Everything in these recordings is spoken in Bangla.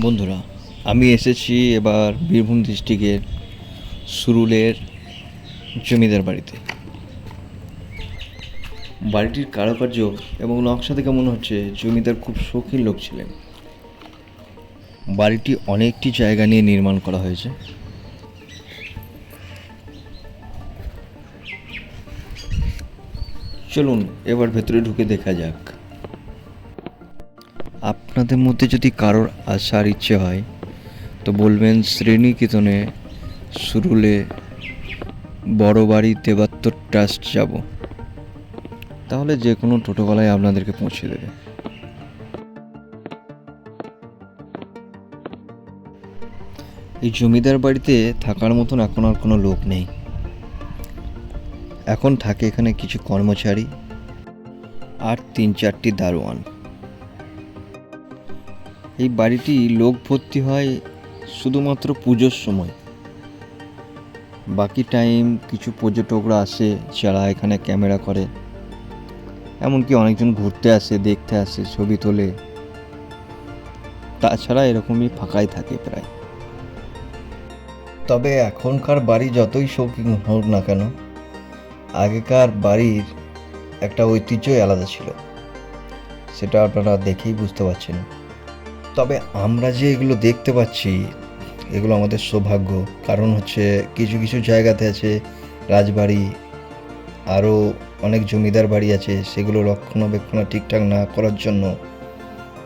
বন্ধুরা, আমি এসেছি এবার বীরভূম ডিস্ট্রিক্টের সুরুলের জমিদার বাড়িতে। বাড়িটির কারুকার্য এবং নকশা থেকে মনে হচ্ছে জমিদার খুব শৌখিন লোক ছিলেন। বাড়িটি অনেকটি জায়গা নিয়ে নির্মাণ করা হয়েছে। চলুন, এবার ভেতরে ঢুকে দেখা যাক। আপনাদের মধ্যে যদি কারোর আসার ইচ্ছে হয়, তো বলবেন শ্রেণীকীর্তনে সুরুলে বড় বাড়ি দেবাত্তর ট্রাস্ট যাব। তাহলে যে কোনো টোটোওয়ালায় আপনাদেরকে পৌঁছে দেবে। এই জমিদার বাড়িতে থাকার মতন এখন আর কোনো লোক নেই। এখন থাকে এখানে কিছু কর্মচারী আর তিন চারটি দারোয়ান। এই বাড়িটি লোক ভর্তি হয় শুধুমাত্র পুজোর সময়। বাকি টাইম কিছু পর্যটকরা আসে, যারা এখানে ক্যামেরা করে। এমনকি অনেকজন ঘুরতে আসে, দেখতে আসে, ছবি তোলে। তাছাড়া এরকমই ফাঁকাই থাকে প্রায়। তবে এখনকার বাড়ি যতই শৌখিন হোক না কেন, আগেকার বাড়ির একটা ঐতিহ্যই আলাদা ছিল। সেটা আপনারা দেখেই বুঝতে পারছেন। তবে আমরা যে এগুলো দেখতে পাচ্ছি, এগুলো আমাদের সৌভাগ্য। কারণ হচ্ছে কিছু কিছু জায়গাতে আছে রাজবাড়ি, আরও অনেক জমিদার বাড়ি আছে, সেগুলো রক্ষণাবেক্ষণ ঠিকঠাক না করার জন্য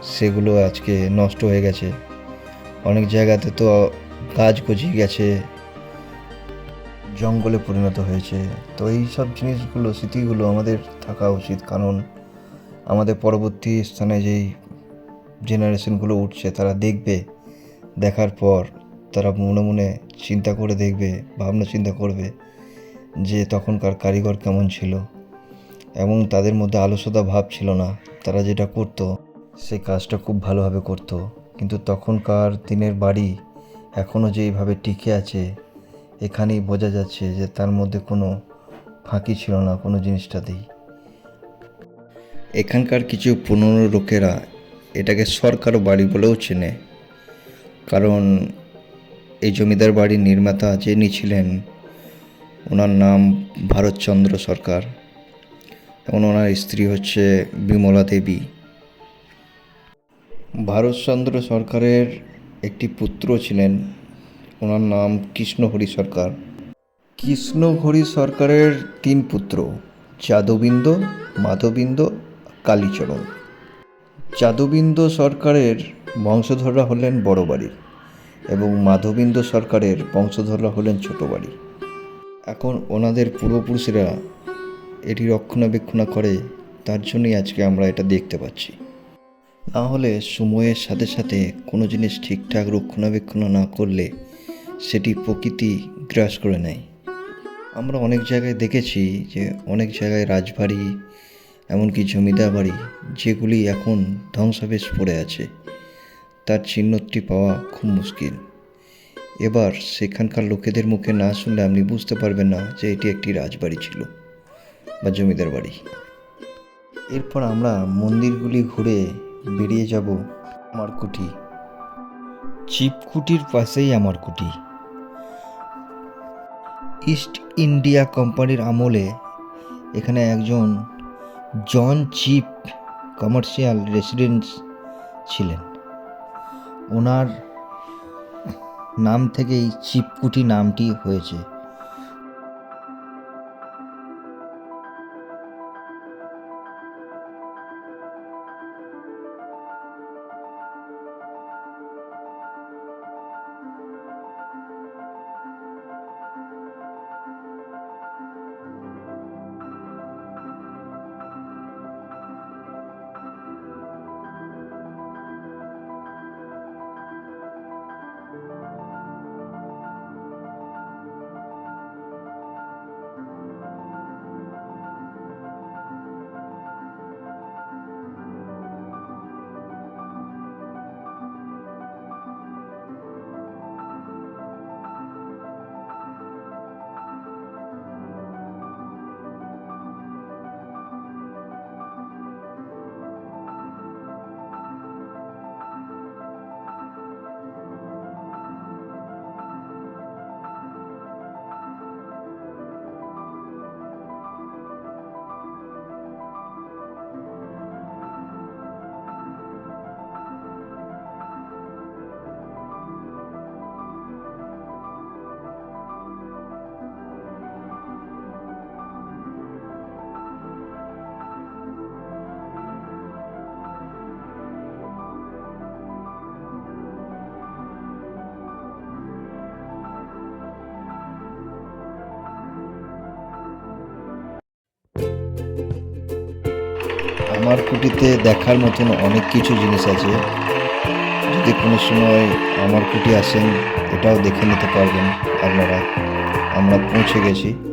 সেগুলো আজকে নষ্ট হয়ে গেছে। অনেক জায়গাতে তো গাছ গজিয়ে গেছে, জঙ্গলে পরিণত হয়েছে। তো এই সব জিনিসগুলো, স্মৃতিগুলো আমাদের থাকা উচিত। কারণ আমাদের পরবর্তী স্থানে যেই জেনারেশনগুলো উঠছে, তারা দেখবে, দেখার পর তারা মনে মনে চিন্তা করে দেখবে, ভাবনা চিন্তা করবে যে তখনকার কারিগর কেমন ছিল এবং তাদের মধ্যে আলস্যতা ভাব ছিল না। তারা যেটা করতো, সেই কাজটা খুব ভালোভাবে করতো। কিন্তু তখনকার দিনের বাড়ি এখনও যেইভাবে টিকে আছে, এখানেই বোঝা যাচ্ছে যে তার মধ্যে কোনো ফাঁকি ছিল না, কোনো জিনিসটাতেই এখানকার কিছু পুরনো লোকেরা এটাকে সরকার বাড়ি বলেও চেনে। কারণ এই জমিদার বাড়ির নির্মাতা যিনি ছিলেন, ওনার নাম ভারতচন্দ্র সরকার এবং ওনার স্ত্রী হচ্ছে বিমলা দেবী। ভারতচন্দ্র সরকারের একটি পুত্র ছিলেন, ওনার নাম কৃষ্ণহরি সরকার। কৃষ্ণহরি সরকারের তিন পুত্র যাদবিন্দ মাধবিন্দ কালীচরণ। যাদবিন্দ সরকারের বংশধররা হলেন বড় বাড়ি এবং মাধবিন্দ সরকারের বংশধররা হলেন ছোট বাড়ি এখন ওনাদের পূর্বপুরুষেরা এটি রক্ষণাবেক্ষণা করে, তার জন্যই আজকে আমরা এটা দেখতে পাচ্ছি। না হলে সময়ের সাথে সাথে কোনো জিনিস ঠিকঠাক রক্ষণাবেক্ষণ না করলে সেটি প্রকৃতি গ্রাস করে নেয়। আমরা অনেক জায়গায় দেখেছি যে, অনেক জায়গায় রাজবাড়ি এমনকি জমিদার বাড়ি যেগুলি এখন ধ্বংসাবেশ পড়ে আছে, তার চিহ্নটি পাওয়া খুব মুশকিল। এবার সেখানকার লোকেদের মুখে না শুনলে আপনি বুঝতে পারবেন না যে এটি একটি রাজবাড়ি ছিল বা জমিদার বাড়ি। এরপর আমরা মন্দিরগুলি ঘুরে বেরিয়ে যাব আমার কুঠি চিপকুটির পাশেই আমার কুটি। ইস্ট ইন্ডিয়া কোম্পানির আমলে এখানে একজন জন চিপ কমার্শিয়াল রেসিডেন্স ছিলেন। ওনার নাম থেকেই চিপকুটি নামটি হয়েছে। আমার কুটিতে দেখার মতন অনেক কিছু জিনিস আছে। যদি কোনো সময় আমার কুটি আসেন, এটাও দেখে নিতে পারবেন আপনারা। আমরা পৌঁছে গেছি।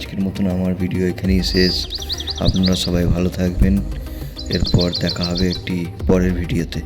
আজকের মতন আমার ভিডিও এখানেই শেষ। আপনারা সবাই ভালো থাকবেন। এরপর দেখা হবে একটি পরের ভিডিওতে।